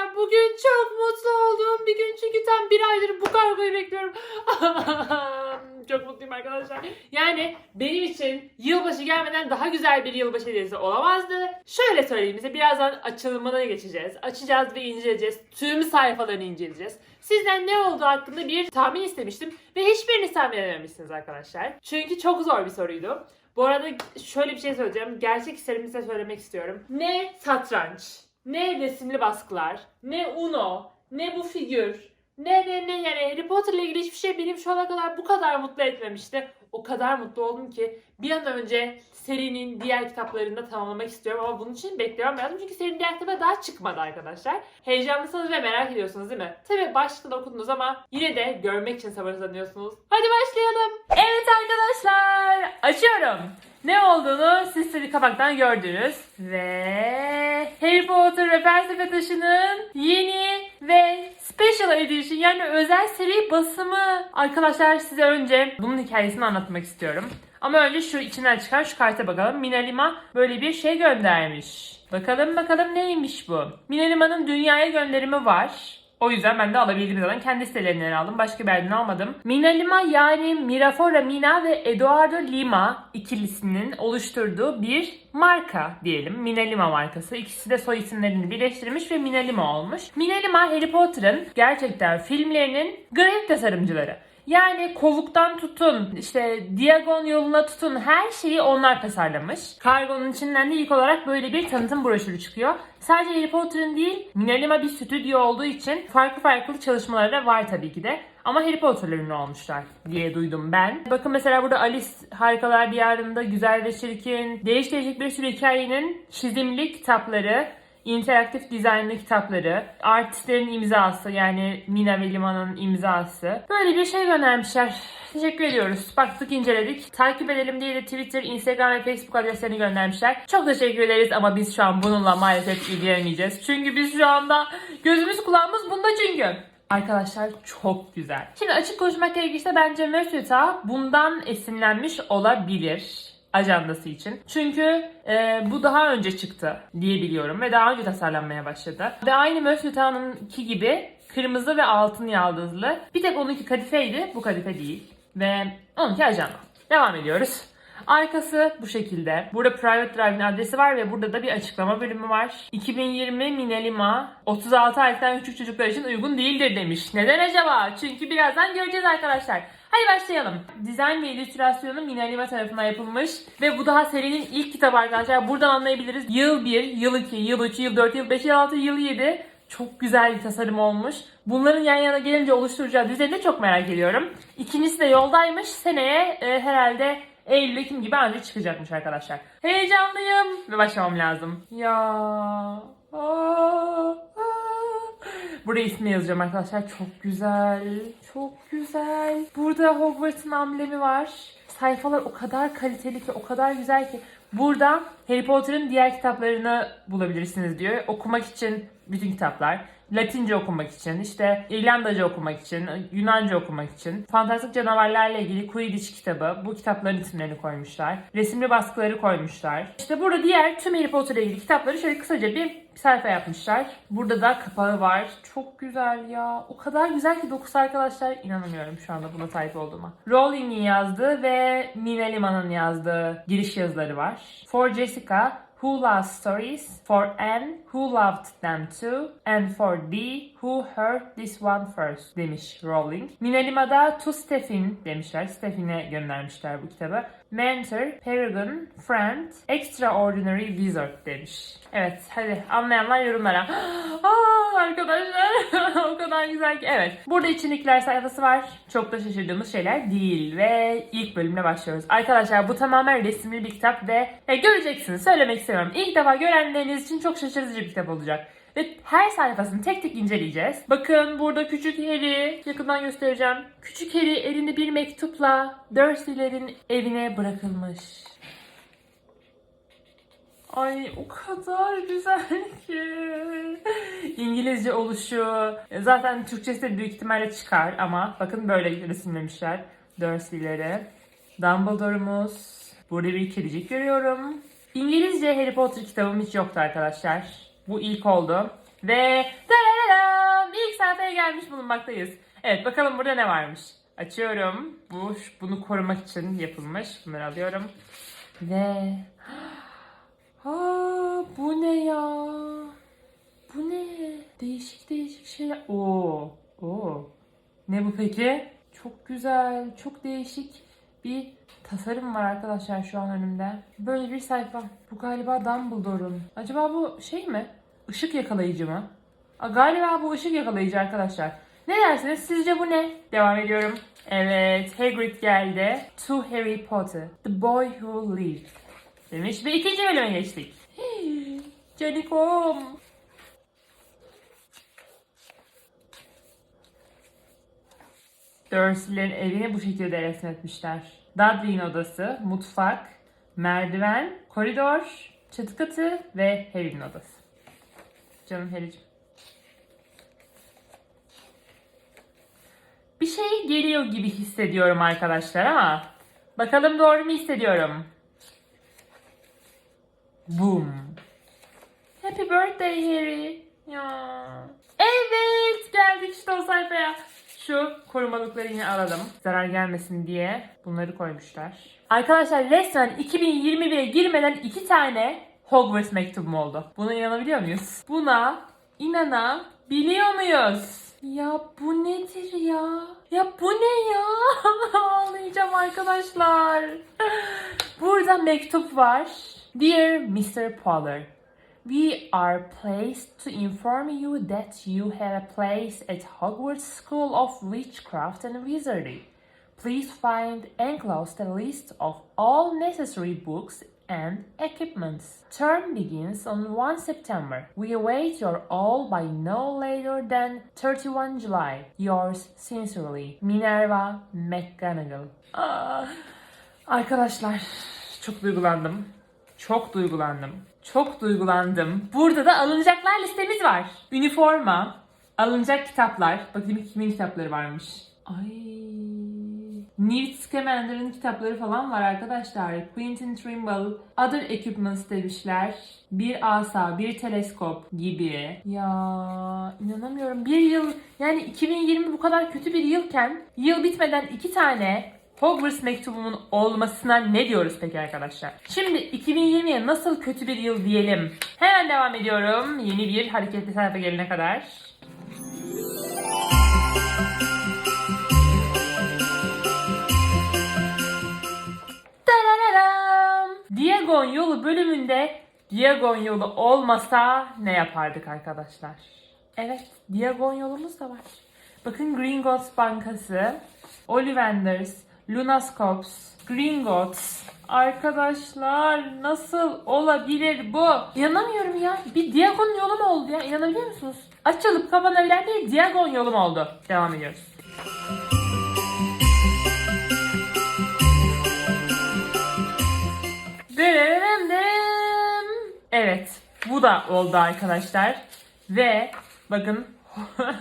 arkadaşlar. Bugün çok mutlu olduğum bir gün çünkü tam bir aydır bu kargoyu bekliyorum. çok mutluyum arkadaşlar. Yani benim için yılbaşı gelmeden daha güzel bir yılbaşı hediyesi olamazdı. Şöyle söyleyeyim size birazdan açılımına geçeceğiz. Açacağız ve inceleyeceğiz. Tüm sayfalarını inceleyeceğiz. Sizden ne olduğu hakkında bir tahmin istemiştim ve hiçbirini tahmin edememişsiniz arkadaşlar. Çünkü çok zor bir soruydu. Bu arada şöyle bir şey söyleyeceğim. Gerçek hislerimi size söylemek istiyorum. Ne satranç, ne resimli baskılar, ne Uno, ne bu figür, ne ne ne yani Harry Potter ile ilgili hiçbir şey benim şu ana kadar bu kadar mutlu etmemişti. O kadar mutlu oldum ki bir an önce serinin diğer kitaplarını da tamamlamak istiyorum ama bunun için beklemem lazım çünkü serinin diğer kitabı daha çıkmadı arkadaşlar. Heyecanlısınız ve merak ediyorsunuz değil mi? Tabii başlıkta okudunuz ama yine de görmek için sabırsızlanıyorsunuz. Hadi başlayalım. Evet arkadaşlar açıyorum. Ne olduğunu siz tabii kapaktan gördünüz. Ve Harry Potter ve Felsefe Taşı'nın yeni ve Special Edition yani özel seri basımı. Arkadaşlar size önce bunun hikayesini anlatmak istiyorum. Ama önce şu içinden çıkan şu karta bakalım. Minalima böyle bir şey göndermiş. Bakalım bakalım neymiş bu? Minalima'nın dünyaya gönderimi var. O yüzden ben de alabildiğim zaman kendi sitelerinden aldım. Başka bir yerden almadım. Mina Lima yani Mirafora Mina ve Eduardo Lima ikilisinin oluşturduğu bir marka diyelim. Mina Lima markası. İkisi de soy isimlerini birleştirmiş ve Mina Lima olmuş. Mina Lima Harry Potter'ın gerçekten filmlerinin grafik tasarımcıları. Yani kovuktan tutun, işte Diagon yoluna tutun her şeyi onlar tasarlamış. Kargonun içinden de ilk olarak böyle bir tanıtım broşürü çıkıyor. Sadece Harry Potter'ın değil, Minalima bir stüdyo olduğu için farklı farklı çalışmaları da var tabii ki de. Ama Harry Potter'la ünlü olmuşlar diye duydum ben. Bakın mesela burada Alice Harikalar Diyarı'nda Güzel ve Çirkin, değiş değişik bir sürü hikayenin çizimli kitapları, interaktif dizaynlı kitapları, artistlerin imzası yani Mina ve Lima'nın imzası. Böyle bir şey göndermişler. Teşekkür ediyoruz. Baktık inceledik. Takip edelim diye de Twitter, Instagram ve Facebook adreslerini göndermişler. Çok teşekkür ederiz ama biz şu an bununla maalesef ilgilenemeyeceğiz. Çünkü biz şu anda gözümüz kulağımız bunda çünkü. Arkadaşlar çok güzel. Şimdi açık konuşmak gerekirse bence Mösyöta bundan esinlenmiş olabilir ajandası için. Çünkü e, bu daha önce çıktı diye biliyorum ve daha önce tasarlanmaya başladı. Ve aynı Mösyöta'nınki gibi kırmızı ve altın yaldızlı. Bir tek onunki kadifeydi, bu kadife değil. Ve onunki ajanda. Devam ediyoruz. Arkası bu şekilde. Burada Private Drive'in adresi var ve burada da bir açıklama bölümü var. 2020 Minelima 36 aylıktan küçük çocuklar için uygun değildir demiş. Neden acaba? Çünkü birazdan göreceğiz arkadaşlar. Hadi başlayalım. Dizayn ve illüstrasyonu Minalima tarafından yapılmış ve bu daha serinin ilk kitabı arkadaşlar. Buradan anlayabiliriz. Yıl 1, yıl 2, yıl 3, yıl 4, yıl 5, yıl 6, yıl 7 çok güzel bir tasarım olmuş. Bunların yan yana gelince oluşturacağı düzeni de çok merak ediyorum. İkincisi de yoldaymış. Seneye e, herhalde Eylül Ekim gibi anca çıkacakmış arkadaşlar. Heyecanlıyım ve başlamam lazım. Ya. Aa. Buraya ismi yazacağım arkadaşlar. Çok güzel. Çok güzel. Burada Hogwarts'ın amblemi var. Sayfalar o kadar kaliteli ki, o kadar güzel ki. Burada Harry Potter'ın diğer kitaplarını bulabilirsiniz diyor. Okumak için bütün kitaplar. Latince okumak için, işte İrlandaca okumak için, Yunanca okumak için, fantastik canavarlarla ilgili Quidditch kitabı, bu kitapların isimlerini koymuşlar. Resimli baskıları koymuşlar. İşte burada diğer tüm Harry Potter'la ilgili kitapları şöyle kısaca bir sayfa yapmışlar. Burada da kapağı var. Çok güzel ya. O kadar güzel ki dokusu arkadaşlar. İnanamıyorum şu anda buna sahip olduğuma. Rowling'in yazdığı ve Nina Lima'nın yazdığı giriş yazıları var. For Jessica, Who Loves Stories, for N, Who Loved Them Too, and for Dee, Who Heard This One First demiş Rowling. Minalima'da To Stephen demişler. Stephen'e göndermişler bu kitabı. Mentor, Paragon, Friend, Extraordinary Wizard demiş. Evet hadi anlayanlar yorumlara. Aa, arkadaşlar o kadar güzel ki. Evet burada içindekiler sayfası var. Çok da şaşırdığımız şeyler değil. Ve ilk bölümle başlıyoruz. Arkadaşlar bu tamamen resimli bir kitap ve e, göreceksiniz söylemek istemiyorum. İlk defa görenleriniz için çok şaşırtıcı bir kitap olacak. Ve her sayfasını tek tek inceleyeceğiz. Bakın burada küçük Harry, yakından göstereceğim. Küçük Harry elinde bir mektupla Dursley'lerin evine bırakılmış. Ay o kadar güzel ki. İngilizce oluşu. Zaten Türkçesi de büyük ihtimalle çıkar ama bakın böyle resimlemişler Dursley'leri. Dumbledore'umuz. Burada bir kedicik görüyorum. İngilizce Harry Potter kitabım hiç yoktu arkadaşlar. Bu ilk oldu. Ve sayfaya gelmiş bulunmaktayız. Evet bakalım burada ne varmış. Açıyorum. Bu bunu korumak için yapılmış. Bunları alıyorum. Ve Aa, bu ne ya? Bu ne? Değişik değişik şeyler. Oo. Oo. Ne bu peki? Çok güzel, çok değişik bir tasarım var arkadaşlar şu an önümde. Böyle bir sayfa. Bu galiba Dumbledore'un. Acaba bu şey mi? Işık yakalayıcı mı? Aa, galiba bu ışık yakalayıcı arkadaşlar. Ne dersiniz? Sizce bu ne? Devam ediyorum. Evet, Hagrid geldi. To Harry Potter. The Boy Who Lived. Demiş ve ikinci bölüme geçtik. Hii, Canikom. Dursley'lerin evini bu şekilde resmetmişler. Dudley'in odası, mutfak, merdiven, koridor, çatı katı ve Harry'nin odası. Canım Harry'cim. Bir şey geliyor gibi hissediyorum arkadaşlar ama bakalım doğru mu hissediyorum? Boom. Happy birthday Harry. Ya. Evet geldik işte o sayfaya. Şu korumalıkları yine alalım. Zarar gelmesin diye bunları koymuşlar. Arkadaşlar resmen 2021'e girmeden iki tane Hogwarts mektubum oldu. Buna inanabiliyor muyuz? Buna inanabiliyor muyuz? Ya bu nedir ya? Ya bu ne ya? Ağlayacağım arkadaşlar. Burada mektup var. Dear Mr. Potter, We are pleased to inform you that you have a place at Hogwarts School of Witchcraft and Wizardry. Please find enclosed a list of all necessary books and equipments. Term begins on 1 September. We await your all by no later than 31 July. Yours sincerely, Minerva McGonagall. Ah, arkadaşlar çok duygulandım. Çok duygulandım. Çok duygulandım. Burada da alınacaklar listemiz var. Üniforma, alınacak kitaplar. Bakayım kimin kitapları varmış. Ay. Newt Scamander'ın kitapları falan var arkadaşlar. Quentin Trimble, Other Equipments demişler. Bir asa, bir teleskop gibi. Ya inanamıyorum. Bir yıl yani 2020 bu kadar kötü bir yılken yıl bitmeden iki tane Hogwarts mektubumun olmasına ne diyoruz peki arkadaşlar? Şimdi 2020'ye nasıl kötü bir yıl diyelim? Hemen devam ediyorum. Yeni bir hareketli sayfa gelene kadar. Diagon yolu bölümünde Diagon yolu olmasa ne yapardık arkadaşlar? Evet, Diagon yolumuz da var. Bakın Gringotts Bankası, Ollivanders, Lunascops, Gringotts. Arkadaşlar nasıl olabilir bu? İnanamıyorum ya. Bir Diagon yolum oldu ya. İnanabiliyor musunuz? Açılıp kapanabilen bir Diagon yolum oldu. Devam ediyoruz. Bu oldu arkadaşlar. Ve bakın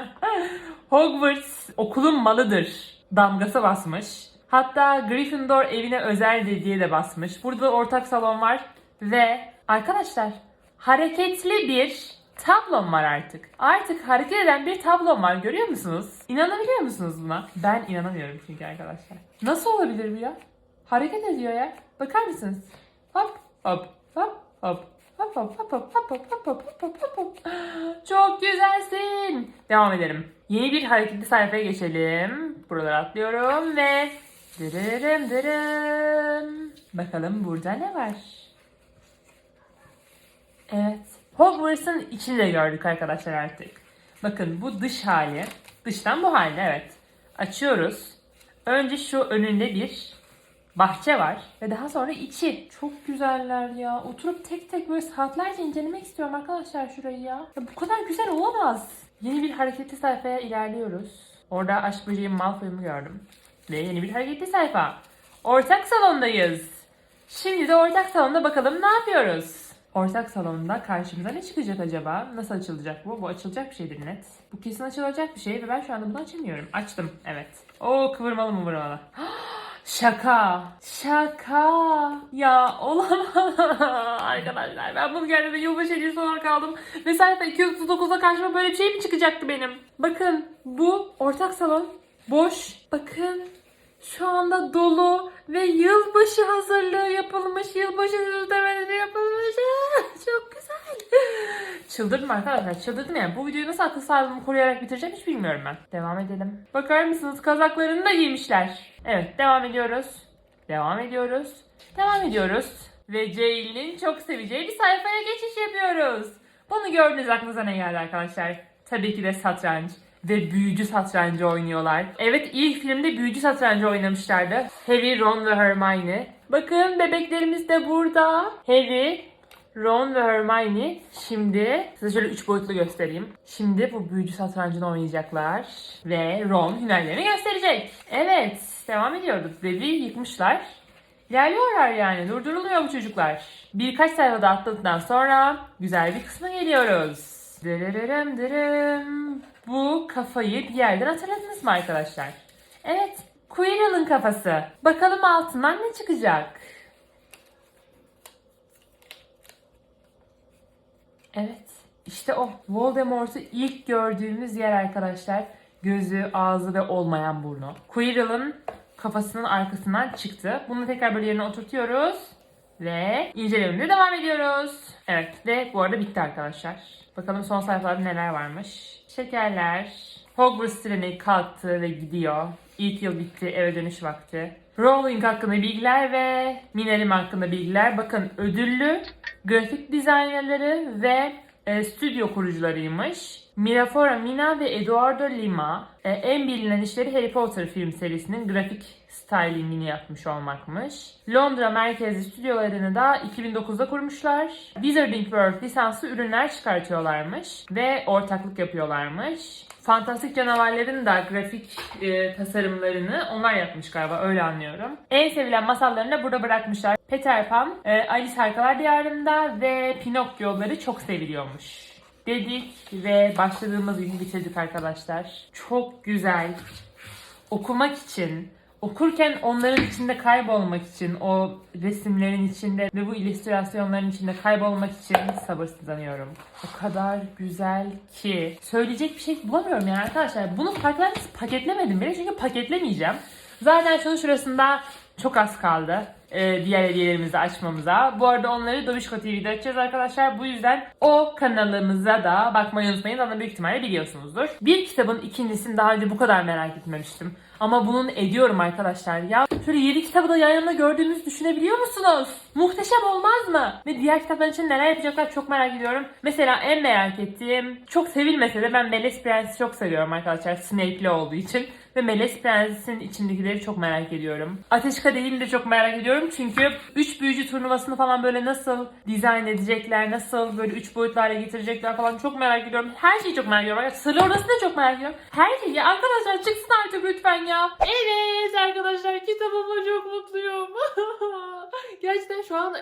Hogwarts okulun malıdır damgası basmış. Hatta Gryffindor evine özeldir diye de basmış. Burada da ortak salon var. Ve arkadaşlar hareketli bir tablom var artık. Artık hareket eden bir tablom var görüyor musunuz? İnanabiliyor musunuz buna? Ben inanamıyorum çünkü arkadaşlar. Nasıl olabilir bu ya? Hareket ediyor ya. Bakar mısınız? Hop hop hop hop. Çok güzelsin. Devam edelim. Yeni bir hareketli sayfaya geçelim. Buraları atlıyorum ve dırırım dırım. Bakalım burada ne var? Evet. Hogwarts'ın içini de gördük arkadaşlar artık. Bakın bu dış hali. Dıştan bu hali evet. Açıyoruz. Önce şu önünde bir bahçe var ve daha sonra içi. Çok güzeller ya. Oturup tek tek böyle saatlerce incelemek istiyorum arkadaşlar şurayı ya. ya bu kadar güzel olamaz. Yeni bir hareketli sayfaya ilerliyoruz. Orada aşk böceği Malfoy'umu gördüm. Ve yeni bir hareketli sayfa. Ortak salondayız. Şimdi de ortak salonda bakalım ne yapıyoruz? Ortak salonda karşımıza ne çıkacak acaba? Nasıl açılacak bu? Bu açılacak bir şeydir net. Bu kesin açılacak bir şey ve ben şu anda bunu açamıyorum. Açtım evet. Oo kıvırmalı mıvırmalı. Şaka. Şaka. Ya olamaz. Arkadaşlar ben bunu geldiğimde yılbaşı hediyesi olarak aldım. Ve sayfa 239'da karşıma böyle bir şey mi çıkacaktı benim? Bakın bu ortak salon. Boş. Bakın şu anda dolu ve yılbaşı hazırlığı yapılmış. Yılbaşı süslemeleri yapılmış. Çıldırdım arkadaşlar. Çıldırdım yani. Bu videoyu nasıl akıl sağlığımı koruyarak bitireceğim hiç bilmiyorum ben. Devam edelim. Bakar mısınız? Kazaklarını da giymişler. Evet devam ediyoruz. Devam ediyoruz. Devam ediyoruz. Ve Ceylin'in çok seveceği bir sayfaya geçiş yapıyoruz. Bunu gördünüz aklınıza ne geldi arkadaşlar? Tabii ki de satranç ve büyücü satrancı oynuyorlar. Evet ilk filmde büyücü satrancı oynamışlardı. Harry, Ron ve Hermione. Bakın bebeklerimiz de burada. Harry, Ron ve Hermione şimdi size şöyle üç boyutlu göstereyim. Şimdi bu büyücü satrancını oynayacaklar ve Ron hünerlerini gösterecek. Evet, devam ediyoruz. Devi yıkmışlar. İlerliyorlar yani. Durdurulmuyor bu çocuklar. Birkaç sayfada atladıktan sonra güzel bir kısma geliyoruz. Dırırırım dırım. Bu kafayı bir yerden hatırladınız mı arkadaşlar? Evet. Quirrell'ın kafası. Bakalım altından ne çıkacak? Evet. işte o. Voldemort'u ilk gördüğümüz yer arkadaşlar. Gözü, ağzı ve olmayan burnu. Quirrell'ın kafasının arkasından çıktı. Bunu tekrar böyle yerine oturtuyoruz. Ve incelememize devam ediyoruz. Evet ve bu arada bitti arkadaşlar. Bakalım son sayfalarda neler varmış. Şekerler. Hogwarts treni kalktı ve gidiyor. İlk yıl bitti, eve dönüş vakti. Rowling hakkında bilgiler ve Minerim hakkında bilgiler. Bakın ödüllü grafik dizaynerleri ve e, stüdyo kurucularıymış. Mirafora Mina ve Eduardo Lima e, en bilinen işleri Harry Potter film serisinin grafik stylingini yapmış olmakmış. Londra merkezli stüdyolarını da 2009'da kurmuşlar. Wizarding World lisanslı ürünler çıkartıyorlarmış ve ortaklık yapıyorlarmış. Fantastik canavarların da grafik e, tasarımlarını onlar yapmış galiba öyle anlıyorum. En sevilen masallarını da burada bırakmışlar. Peter Pan, e, Alice Harikalar Diyarı'nda ve Pinokyo'ları çok seviliyormuş. Dedik ve başladığımız günü bitirdik arkadaşlar. Çok güzel. Okumak için, okurken onların içinde kaybolmak için, o resimlerin içinde ve bu illüstrasyonların içinde kaybolmak için sabırsızlanıyorum. O kadar güzel ki. Söyleyecek bir şey bulamıyorum yani arkadaşlar. Bunu farklarsanız paketlemedim bile çünkü paketlemeyeceğim. Zaten şunun şurasında çok az kaldı e, diğer hediyelerimizi açmamıza. Bu arada onları Dobişko TV'de açacağız arkadaşlar. Bu yüzden o kanalımıza da bakmayı unutmayın. Onu büyük ihtimalle biliyorsunuzdur. Bir kitabın ikincisini daha önce bu kadar merak etmemiştim. Ama bunun ediyorum arkadaşlar. Ya şöyle 7 kitabı da yan yana düşünebiliyor musunuz? Muhteşem olmaz mı? Ve diğer kitaplar için neler yapacaklar çok merak ediyorum. Mesela en merak ettiğim, çok sevilmese de ben Melez Prens'i çok seviyorum arkadaşlar. Snape'li olduğu için. Ve Melez Prens'in içindekileri çok merak ediyorum. Ateş Kadehi'ni de çok merak ediyorum. Çünkü 3 büyücü turnuvasını falan böyle nasıl dizayn edecekler, nasıl böyle 3 boyutlarla getirecekler falan çok merak ediyorum. Her şeyi çok merak ediyorum. Sırrı Odası'nı da çok merak ediyorum. Her şeyi. Ya arkadaşlar çıksın artık lütfen ya. Evet arkadaşlar kitabımla çok mutluyum. Gerçekten şu an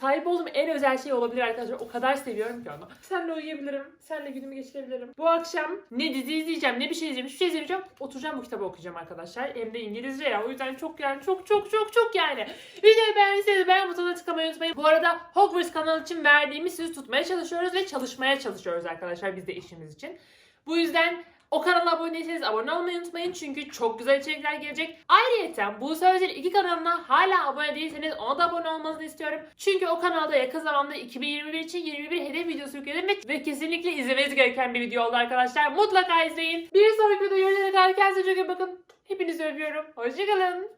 sahip olduğum en özel şey olabilir arkadaşlar. O kadar seviyorum ki onu. Senle uyuyabilirim. Senle günümü geçirebilirim. Bu akşam ne dizi izleyeceğim ne bir şey izleyeceğim. Hiçbir şey izlemeyeceğim. Oturacağım bu kitabı okuyacağım arkadaşlar. Hem de İngilizce ya. O yüzden çok yani çok çok çok çok yani. Videoyu beğendiyseniz beğen butonuna tıklamayı unutmayın. Bu arada Hogwarts kanalı için verdiğimiz sözü tutmaya çalışıyoruz ve çalışmaya çalışıyoruz arkadaşlar biz de işimiz için. Bu yüzden o kanala abone değilseniz abone olmayı unutmayın çünkü çok güzel içerikler gelecek. Ayrıca bu sözler iki kanalına hala abone değilseniz ona da abone olmanızı istiyorum. Çünkü o kanalda yakın zamanda 2021 için 21 hedef videosu yükledim ve, ve kesinlikle izlemeniz gereken bir video oldu arkadaşlar. Mutlaka izleyin. Bir sonraki videoda görüşene kadar kendinize çok iyi bakın. Hepinizi öpüyorum. Hoşçakalın.